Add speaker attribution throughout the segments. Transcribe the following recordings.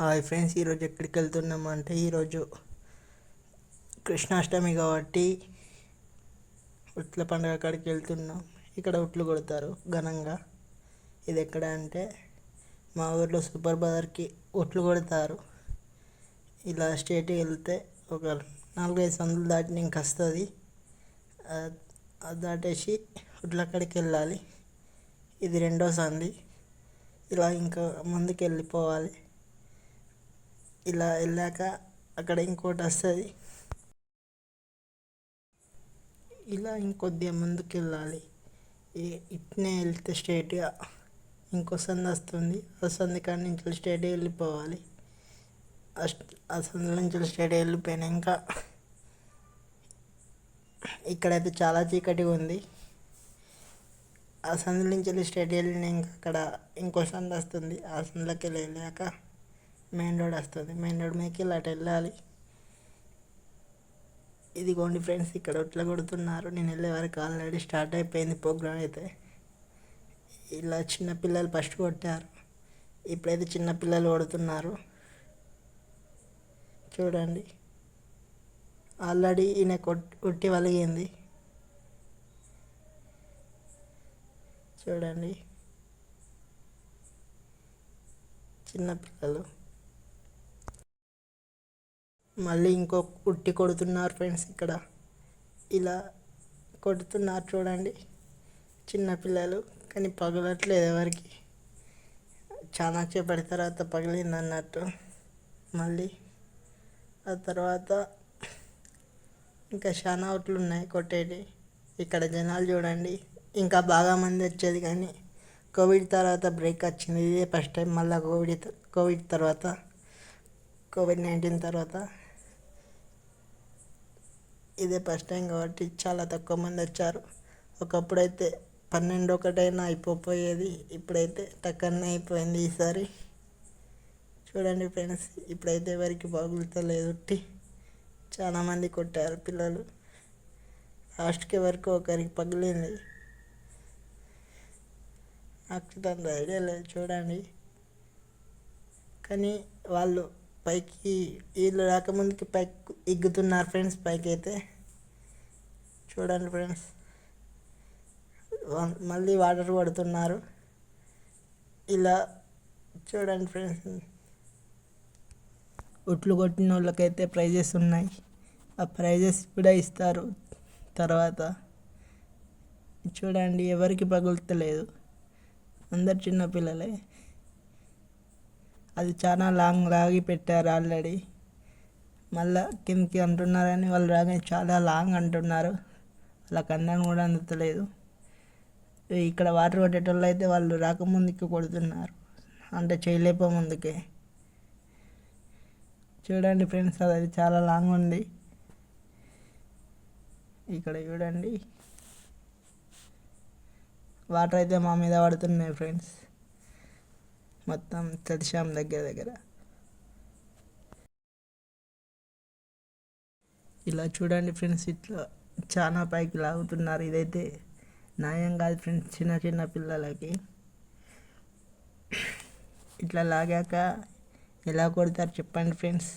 Speaker 1: Hi friends ఈరోజు ఎక్కడికి వెళ్తున్నాం అంటే ఈరోజు కృష్ణాష్టమి కాబట్టి ఉట్ల పండుగ కాడికి వెళ్తున్నాం. ఇక్కడ ఉట్లు కొడతారు ఘనంగా. ఇది ఎక్కడ అంటే మా ఊర్లో సూపర్ బజార్కి ఉట్లు కొడతారు. ఇలా స్టేట్కి వెళ్తే ఒక నాలుగైదు సందులు దాటి ఇంక వస్తుంది. అది దాటేసి ఉట్ల కాడికి వెళ్ళాలి. ఇది రెండో సంది. ఇలా ఇంకా ముందుకు వెళ్ళిపోవాలి ఇలా వెళ్ళాక అక్కడ ఇంకోటి వస్తుంది. ఇలా ఇంకొద్దిగా ముందుకు వెళ్ళాలి ఇట్నే వెళ్తే స్ట్రైట్గా ఇంకో సంది వస్తుంది. ఆ సంది కాడి నుంచి స్ట్రైట్ వెళ్ళిపోవాలి. ఆ సంది నుంచి స్ట్రైట్గా ఇంకా ఇక్కడైతే చాలా చీకటిగా ఉంది. ఆ సందు నుంచి వెళ్ళి స్ట్రైట్ వెళ్ళినాక అక్కడ ఇంకో సంది వస్తుంది. ఆ సందులోకి వెళ్ళి వెళ్ళాక మెయిన్ రోడ్ వస్తుంది. మెయిన్ రోడ్ మీదకి ఇలా అటు వెళ్ళాలి. ఇదిగోండి ఫ్రెండ్స్ ఇక్కడ ఒట్ల కొడుతున్నారు. నేను వెళ్ళే వరకు ఆల్రెడీ స్టార్ట్ అయిపోయింది ప్రోగ్రామ్ అయితే. ఇలా చిన్నపిల్లలు ఫస్ట్ కొట్టారు. ఇప్పుడైతే చిన్నపిల్లలు కొడుతున్నారు. చూడండి. ఆల్రెడీ ఈయన కొట్టి వలిగింది. చూడండి. చిన్నపిల్లలు మళ్ళీ ఇంకో ఉట్టి కొడుతున్నారు ఫ్రెండ్స్ ఇక్కడ. ఇలా కొడుతున్నారు చూడండి చిన్నపిల్లలు కానీ పగలట్లేదు ఎవరికి. చాలా చేపటి తర్వాత పగిలింది అన్నట్టు. మళ్ళీ ఆ తర్వాత ఇంకా చాలా అవుట్లు ఉన్నాయి కొట్టేటి. ఇక్కడ జనాలు చూడండి ఇంకా బాగా మంది వచ్చేది కానీ కోవిడ్ తర్వాత బ్రేక్ వచ్చింది. ఇదే ఫస్ట్ టైం మళ్ళీ కోవిడ్ కోవిడ్ తర్వాత కోవిడ్ నైన్టీన్ తర్వాత. ఇదే ఫస్ట్ టైం కాబట్టి చాలా తక్కువ మంది వచ్చారు. ఒకప్పుడైతే పన్నెండు ఒకటైనా అయిపోయేది ఇప్పుడైతే టక్కనే అయిపోయింది ఈసారి. చూడండి ఫ్రెండ్స్ ఇప్పుడైతే ఎవరికి బాగుతలేదు చాలామంది కొట్టారు పిల్లలు. లాస్ట్కి వరకు ఒకరికి పగిలింది. నాకు దాని ఐడియా లేదు చూడండి. కానీ వాళ్ళు పైకి వీళ్ళు రాకముందుకి పైకి ఎగ్గుతున్నారు ఫ్రెండ్స్ పైకి అయితే చూడండి ఫ్రెండ్స్. మళ్ళీ వాటర్ పడుతున్నారు. ఇలా చూడండి ఫ్రెండ్స్. ఒట్లు కొట్టిన వాళ్ళకైతే ప్రైజెస్ ఉన్నాయి. ఆ ప్రైజెస్ కూడా ఇస్తారు. తర్వాత చూడండి ఎవరికి పగులుతలేదు. అందరు చిన్నపిల్లలే అది చాలా లాంగ్ లాగి పెట్టారు ఆల్రెడీ. మళ్ళా కిందకి అంటున్నారని వాళ్ళు రాగానే చాలా లాంగ్ అంటున్నారు. అలా కన్నాను కూడా అందుతలేదు ఇక్కడ వాటర్ కొట్టేటోళ్ళు అయితే వాళ్ళు రాకముందుకు కొడుతున్నారు. అంటే చేయలేప ముందుకే. చూడండి ఫ్రెండ్స్ అది చాలా లాంగ్ ఉంది. ఇక్కడ చూడండి. వాటర్ అయితే మా మీద పడుతున్నాయి ఫ్రెండ్స్. మొత్తం తడిశాం దగ్గర దగ్గర. ఇలా చూడండి ఫ్రెండ్స్ ఇట్లా చాలా పైకి లాగుతున్నారు ఇదైతే. న్యాయం కాదు ఫ్రెండ్స్ చిన్న చిన్న పిల్లలకి. ఇట్లా లాగాక ఎలా కొడతారు చెప్పండి ఫ్రెండ్స్.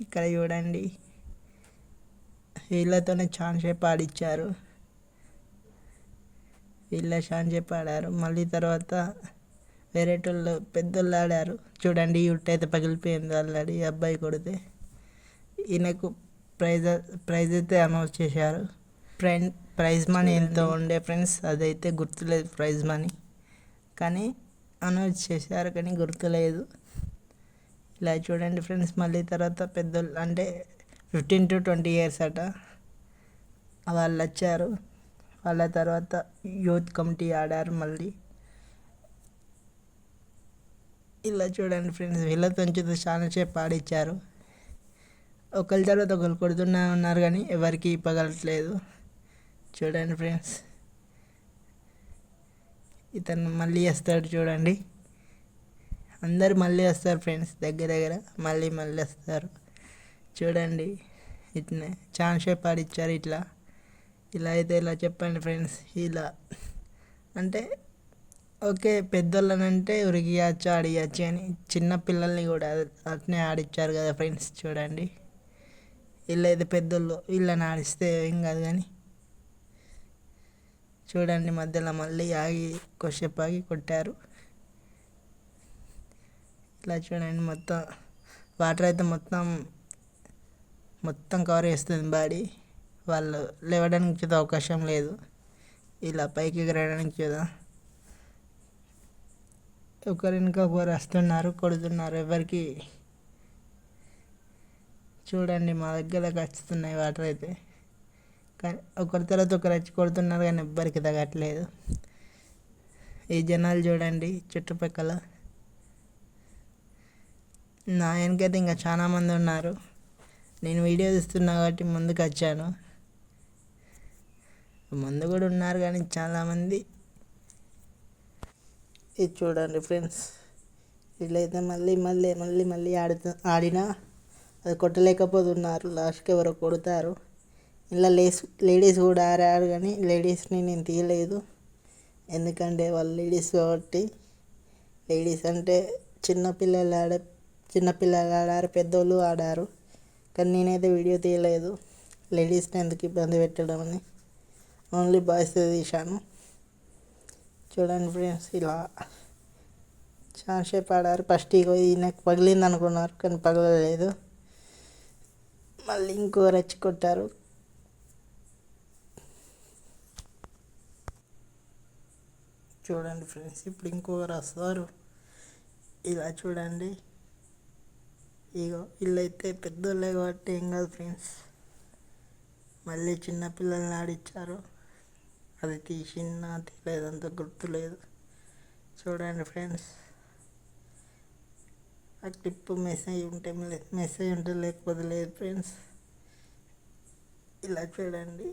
Speaker 1: ఇక్కడ చూడండి. వీళ్ళతోనే చాలా ఆడిచ్చారు. వీళ్ళ చాలా సేపు ఆడారు. మళ్ళీ తర్వాత వేరేటోళ్ళు పెద్దోళ్ళు ఆడారు. చూడండి ఈ పగిలిపోయింది ఆల్రెడీ అబ్బాయి కొడితే. ఈయనకు ప్రైజ్ ప్రైజ్ అయితే అనౌన్స్ చేశారు. ఫ్రెండ్ ప్రైజ్ మనీ ఎంతో ఉండే ఫ్రెండ్స్ అదైతే గుర్తులేదు ప్రైజ్ మనీ. కానీ అనౌన్స్ చేశారు కానీ గుర్తులేదు. ఇలా చూడండి ఫ్రెండ్స్ మళ్ళీ తర్వాత పెద్దోళ్ళు అంటే ఫిఫ్టీన్ టు ట్వంటీ ఇయర్స్ అట వాళ్ళు వచ్చారు. వాళ్ళ తర్వాత యూత్ కమిటీ ఆడారు మళ్ళీ. ఇలా చూడండి ఫ్రెండ్స్ వీళ్ళతో చాలా సేపు ఆడిచ్చారు. ఒకరి తర్వాత ఒకరు కొడుతున్నా ఉన్నారు కానీ ఎవరికి ఇప్పగలట్లేదు చూడండి ఫ్రెండ్స్. ఇతను మళ్ళీ వస్తాడు చూడండి. అందరు మళ్ళీ వస్తారు ఫ్రెండ్స్ దగ్గర దగ్గర మళ్ళీ మళ్ళీ వస్తారు. చూడండి ఇట్నే ఛాన్స్ పాడిచ్చారు ఆడిచ్చారు ఇట్లా. ఇలా అయితే ఇలా చెప్పండి ఫ్రెండ్స్ ఇలా. అంటే ఓకే పెద్దోళ్ళనంటే ఉరికియచ్చు ఆడియచ్చు అని చిన్న పిల్లల్ని కూడా అట్నే ఆడిచ్చారు కదా ఫ్రెండ్స్ చూడండి. వీళ్ళైతే పెద్దోళ్ళు వీళ్ళని ఆడిస్తే ఏం కాదు కానీ. చూడండి మధ్యలో మళ్ళీ ఆగి కొసేపు ఆగి కొట్టారు. ఇలా చూడండి మొత్తం వాటర్ అయితే మొత్తం మొత్తం కవర్ చేస్తుంది బాడీ. వాళ్ళు లేవడానికి కూడా అవకాశం లేదు. ఇలా పైకి ఎగరడానికి కూడా. ఒకరు ఇంకా ఒకరు వస్తున్నారు కొడుతున్నారు ఎవరికి చూడండి మా దగ్గర వస్తున్నాయి వాటర్ అయితే. కానీ ఒకరి తర్వాత ఒకరు వచ్చి కొడుతున్నారు కానీ ఎవ్వరికి తగ్గట్లేదు. ఈ జనాలు చూడండి చుట్టుపక్కల. నా వెనకైతే ఇంకా చాలామంది ఉన్నారు. నేను వీడియో తీస్తున్నా కాబట్టి ముందుకు వచ్చాను. ముందు కూడా ఉన్నారు కానీ చాలామంది ఇది చూడండి ఫ్రెండ్స్. వీళ్ళైతే మళ్ళీ మళ్ళీ మళ్ళీ మళ్ళీ ఆడుతూ ఆడినా అది కొట్టలేకపోతున్నారు. లాస్ట్కి ఎవరో కొడతారు. ఇలా లేస్ లేడీస్ కూడా ఆడారు కానీ లేడీస్ని నేను తీయలేదు. ఎందుకంటే వాళ్ళు లేడీస్ కాబట్టి లేడీస్ అంటే చిన్నపిల్లలు ఆడే చిన్నపిల్లలు ఆడారు పెద్దోళ్ళు ఆడారు. కానీ నేనైతే వీడియో తీయలేదు. లేడీస్ని ఎందుకు ఇబ్బంది పెట్టడం అని. ఓన్లీ బాయ్స్ తీశాను. చూడండి ఫ్రెండ్స్ ఇలా చాలాసేపు ఆడారు. ఫస్ట్ ఇగో ఈయనకు పగిలింది అనుకున్నారు కానీ పగలలేదు. మళ్ళీ ఇంకో రెచ్చి కొట్టారు. చూడండి ఫ్రెండ్స్ ఇప్పుడు ఇంకొకరు వస్తారు. ఇలా చూడండి. ఇగో వీళ్ళైతే పెద్దోళ్ళే కాబట్టి ఏం కాదు ఫ్రెండ్స్. మళ్ళీ చిన్నపిల్లల్ని ఆడిచ్చారు. అది తీసినా తీయలేదంత గుర్తులేదు చూడండి ఫ్రెండ్స్. ఆ క్లిప్ మెసేజ్ ఉంటే మెసేజ్ ఉంటే లేకపోతే లేదు ఫ్రెండ్స్. ఇలా చూడండి.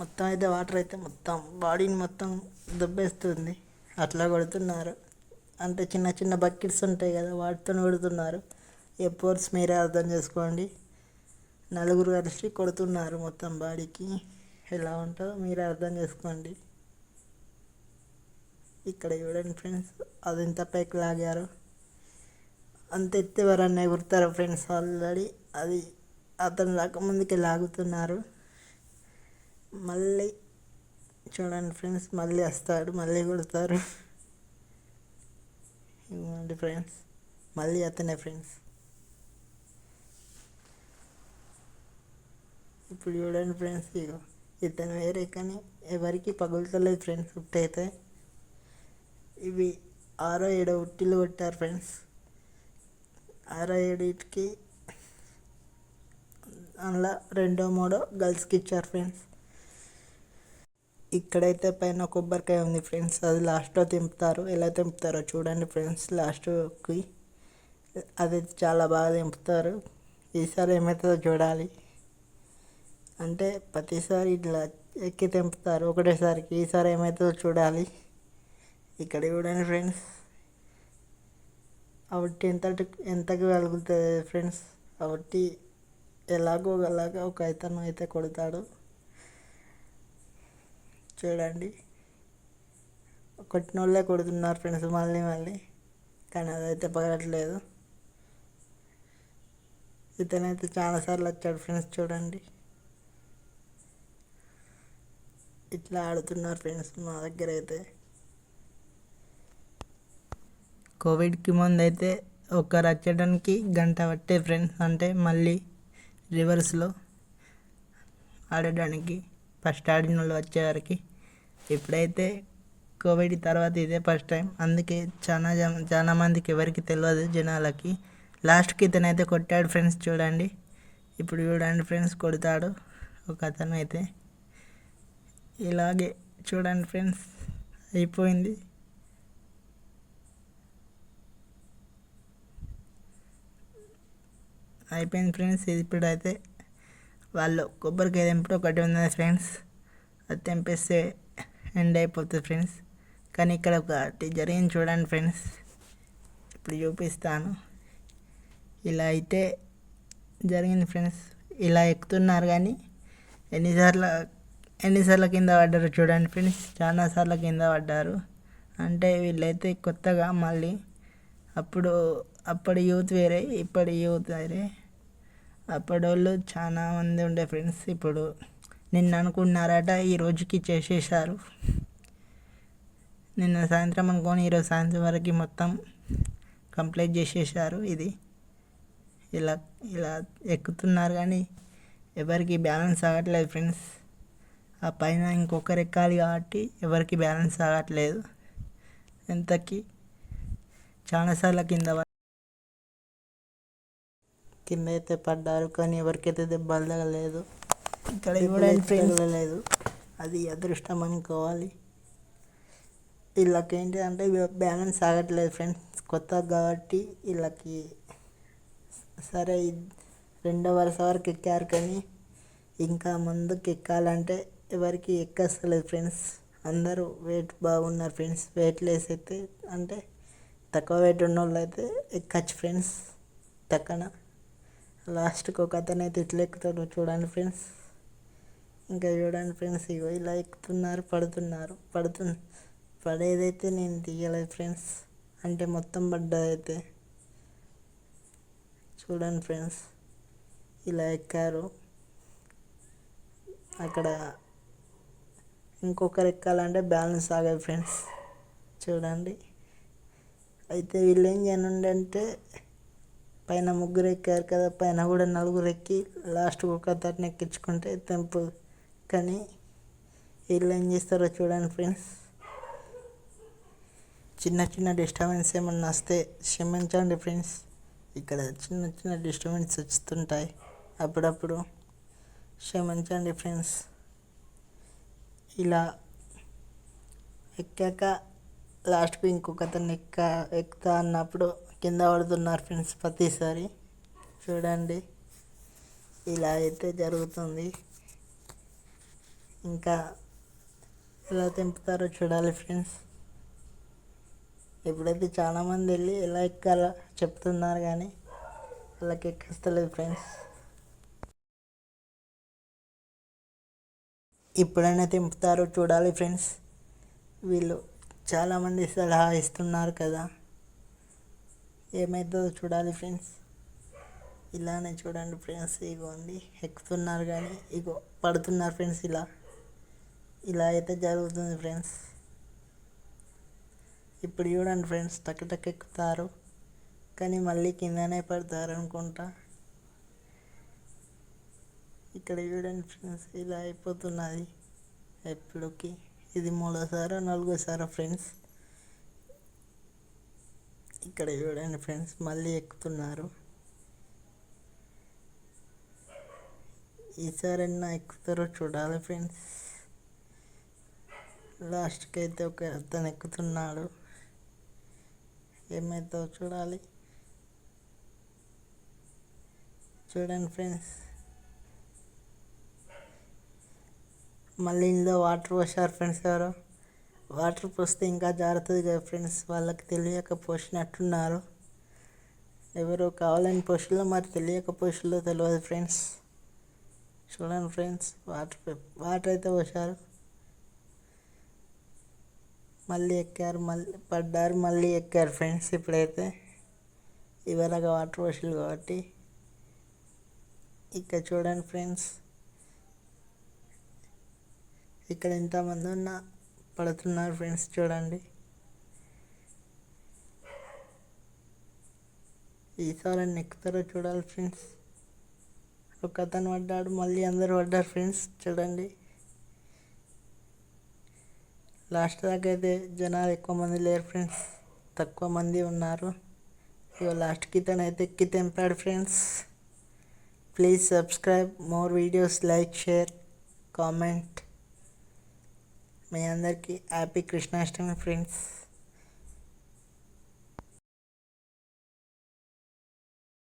Speaker 1: మొత్తం అయితే వాటర్ అయితే మొత్తం బాడీని మొత్తం దెబ్బేస్తుంది. అట్లా కొడుతున్నారు. అంటే చిన్న చిన్న బకెట్స్ ఉంటాయి కదా వాటితో కొడుతున్నారు. ఏ ఫోర్స్ మీరే అర్థం చేసుకోండి. నలుగురు కలిసి కొడుతున్నారు మొత్తం బాడీకి. ఎలా ఉంటుందో మీరే అర్థం చేసుకోండి. ఇక్కడ చూడండి ఫ్రెండ్స్ అది ఎంత పైకి లాగారు. అంత ఎత్తే ఎవరన్నా ఎగురుతారు ఫ్రెండ్స్ ఆల్రెడీ? అది అతను రాకముందుకే లాగుతున్నారు. మళ్ళీ చూడండి ఫ్రెండ్స్ మళ్ళీ వస్తాడు మళ్ళీ కొడతారు ఇవ్వండి ఫ్రెండ్స్ మళ్ళీ అతనే ఫ్రెండ్స్. ఇప్పుడు చూడండి ఫ్రెండ్స్ ఇగో ఇతను వేరే కానీ ఎవరికి పగులుతలేదు ఫ్రెండ్స్ ఉట్టయితే ఇవి ఆరో ఏడో ఉట్టిలు కొట్టారు ఫ్రెండ్స్. అరవై ఏడిటికి అందులో రెండో మూడో గర్ల్స్కి ఇచ్చారు ఫ్రెండ్స్. ఇక్కడైతే పైన కొబ్బరికాయ ఉంది ఫ్రెండ్స్. అది లాస్ట్లో తెంపుతారు. ఎలా తెంపుతారో చూడండి ఫ్రెండ్స్. లాస్ట్కి అది చాలా బాగా తెంపుతారు. ఈసారి ఏమవుతుందో చూడాలి. అంటే ప్రతిసారి ఇట్లా ఎక్కి తెంపుతారు. ఒకటేసారికి ఈసారి ఏమవుతుందో చూడాలి. ఇక్కడ చూడండి ఫ్రెండ్స్. కాబట్టి ఎంత ఎంతకు కలుగుతుంది ఫ్రెండ్స్ కాబట్టి ఎలాగో అలాగా ఒక ఇతను అయితే కొడతాడు. చూడండి. కొట్టిన వాళ్ళే కొడుతున్నారు ఫ్రెండ్స్ మళ్ళీ మళ్ళీ. కానీ అదైతే పగలట్లేదు. ఇతనైతే చాలాసార్లు వచ్చాడు ఫ్రెండ్స్ చూడండి. ఇట్లా ఆడుతున్నారు ఫ్రెండ్స్ మా దగ్గర అయితే. కోవిడ్కి ముందు అయితే ఒకరు వచ్చేటానికి గంట పట్టే ఫ్రెండ్స్ అంటే మళ్ళీ రివర్స్లో ఆడడానికి ఫస్ట్ ఆడిన వాళ్ళు వచ్చేవారికి ఇప్పుడైతే కోవిడ్ తర్వాత ఇదే ఫస్ట్ టైం. అందుకే చాలా చాలా మందికి ఎవరికి తెలియదు జనాలకి. లాస్ట్కి ఇతనైతే కొట్టాడు ఫ్రెండ్స్ చూడండి. ఇప్పుడు చూడండి ఫ్రెండ్స్ కొడతాడు ఒక అతను అయితే ఇలాగే చూడండి ఫ్రెండ్స్ అయిపోయింది. అయిపోయింది ఫ్రెండ్స్. ఇది ఇప్పుడైతే వాళ్ళు కొబ్బరికాయ తెంపుడు ఒకటి ఉన్నది ఫ్రెండ్స్. అది తెంపేస్తే ఎండ్ అయిపోతుంది ఫ్రెండ్స్. కానీ ఇక్కడ ఒకటి జరిగింది చూడండి ఫ్రెండ్స్. ఇప్పుడు చూపిస్తాను. ఇలా అయితే జరిగింది ఫ్రెండ్స్. ఇలా ఎక్కుతున్నారు కానీ ఎన్నిసార్లు ఎన్నిసార్లు కింద పడ్డారు చూడండి ఫ్రెండ్స్. చాలా సార్లు కింద పడ్డారు. అంటే వీళ్ళైతే కొత్తగా మళ్ళీ అప్పుడు అప్పటి యూత్ వేరే ఇప్పటి యూత్ వేరే. అప్పటి చాలామంది చాలా మంది ఉండే ఫ్రెండ్స్ ఇప్పుడు నిన్న అనుకున్నారట ఈ రోజుకి చేసేసారు నిన్న సాయంత్రం అనుకొని ఈరోజు సాయంత్రం వరకు మొత్తం కంప్లీట్ చేసేసారు ఇది. ఇలా ఇలా ఎక్కుతున్నారు కానీ ఎవరికి బ్యాలెన్స్ అవ్వట్లేదు ఫ్రెండ్స్. ఆ పైన ఇంకొకరు ఎక్కాలి కాబట్టి ఎవరికి బ్యాలెన్స్ అవ్వట్లేదు. ఎంతకి? చాలాసార్లు కింద కింద అయితే పడ్డారు కానీ ఎవరికైతే దెబ్బలు తగలేదు ఇక్కడ చూడండి ఫ్రెండ్స్. లేదు అది అదృష్టం అనుకోవాలి వీళ్ళకి ఏంటి అంటే బ్యాలెన్స్ ఆగట్లేదు ఫ్రెండ్స్ కొత్త కాబట్టి వీళ్ళకి సరే రెండో వరుస వరకు ఎక్కారు కానీ ఇంకా ముందుకు ఎక్కాలంటే ఎవరికి ఎక్కస్తలేదు ఫ్రెండ్స్. అందరూ వెయిట్ బాగున్నారు ఫ్రెండ్స్ వెయిట్ లెస్ అయితే అంటే తక్కువ వెయిట్ ఉన్న వాళ్ళు అయితే ఎక్కచ్చు ఫ్రెండ్స్ తక్కన. లాస్ట్కి ఒక అతను అయితే ఇట్లా ఎక్కుతాడు చూడండి ఫ్రెండ్స్. ఇంకా చూడండి ఫ్రెండ్స్ ఇగో ఇలా ఎక్కుతున్నారు పడుతున్నారు పడుతు పడేదైతే నేను తీయలేదు ఫ్రెండ్స్. అంటే మొత్తం పడ్డదైతే. చూడండి ఫ్రెండ్స్ ఇలా ఎక్కారు. అక్కడ ఇంకొకరు ఎక్కాలంటే బ్యాలెన్స్ ఆగాయి ఫ్రెండ్స్. చూడండి. అయితే వీళ్ళు ఏం చేయనుండంటే పైన ముగ్గురు ఎక్కారు కదా పైన కూడా నలుగురు ఎక్కి లాస్ట్ ఒక అతన్ని ఎక్కించుకుంటే తెంపు. కానీ వీళ్ళు ఏం చేస్తారో చూడండి ఫ్రెండ్స్. చిన్న చిన్న డిస్టర్బెన్స్ ఏమన్నా వస్తే క్షమించండి ఫ్రెండ్స్. ఇక్కడ చిన్న చిన్న డిస్టర్బెన్స్ వస్తుంటాయి అప్పుడప్పుడు. క్షమించండి ఫ్రెండ్స్. ఇలా ఎక్కాక లాస్ట్కి ఇంకొక అతను ఎక్క ఎక్కుతా అన్నప్పుడు కింద పడుతున్నారు ఫ్రెండ్స్ ప్రతిసారి. చూడండి. ఇలా అయితే జరుగుతుంది. ఇంకా ఎలా తెంపుతారో చూడాలి ఫ్రెండ్స్. ఇప్పుడైతే చాలామంది వెళ్ళి ఎలా ఎక్కాలో చెప్తున్నారు కానీ వాళ్ళకి ఎక్కిస్తలేదు ఫ్రెండ్స్. ఎప్పుడైనా తెంపుతారో చూడాలి ఫ్రెండ్స్. వీళ్ళు చాలామంది సలహా ఇస్తున్నారు కదా. ఏమవుతుందో చూడాలి ఫ్రెండ్స్. ఇలానే చూడండి ఫ్రెండ్స్ ఇగోండి ఎక్కుతున్నారు కానీ ఇగో పడుతున్నారు ఫ్రెండ్స్ ఇలా. ఇలా అయితే జరుగుతుంది ఫ్రెండ్స్. ఇప్పుడు చూడండి ఫ్రెండ్స్ టక్ టక్ ఎక్కుతారు. కానీ మళ్ళీ కిందనే పడతారు అనుకుంటా. ఇక్కడ చూడండి ఫ్రెండ్స్ ఇలా అయిపోతున్నది. ఎప్పటికి ఇది మూడోసారో నాలుగోసారో ఫ్రెండ్స్. ఇక్కడ చూడండి ఫ్రెండ్స్ మళ్ళీ ఎక్కుతున్నారు. ఈసారైనా ఎక్కుతారో చూడాలి ఫ్రెండ్స్. లాస్ట్కి అయితే ఒక అతను ఎక్కుతున్నాడు. ఏమవుతుందో చూడాలి. చూడండి ఫ్రెండ్స్. మళ్ళీ ఇందులో వాటర్ పోసారు ఫ్రెండ్స్ ఎవరు? వాటర్ పోస్తే ఇంకా జారుతుంది కదా ఫ్రెండ్స్. వాళ్ళకి తెలియక పోసినట్టున్నారు ఎవరో కావాలని పోషలో మరి తెలియక పోషలో తెలియదు ఫ్రెండ్స్. చూడండి ఫ్రెండ్స్ వాటర్ వాటర్ అయితే పోసారు మళ్ళీ ఎక్కారు మళ్ళీ పడ్డారు మళ్ళీ ఎక్కారు ఫ్రెండ్స్ ఇప్పుడైతే. ఇవరగా వాటర్ పోషలు కాబట్టి. ఇక్కడ చూడండి ఫ్రెండ్స్. ఇక్కడ ఎంతమంది ఉన్నా పడుతున్నారు ఫ్రెండ్స్ చూడండి. ఈసారి నెక్కుతారో చూడాలి ఫ్రెండ్స్. ఒక అతను పడ్డాడు మళ్ళీ అందరు పడ్డారు ఫ్రెండ్స్ చూడండి. లాస్ట్ దాకా అయితే జనాలు ఎక్కువ మంది లేరు ఫ్రెండ్స్ తక్కువ మంది ఉన్నారు. ఇక లాస్ట్కి తను అయితే ఎక్కి తెంపాడు friends. Please subscribe more videos like share comment. మీ అందరికీ హ్యాపీ కృష్ణాష్టమి ఫ్రెండ్స్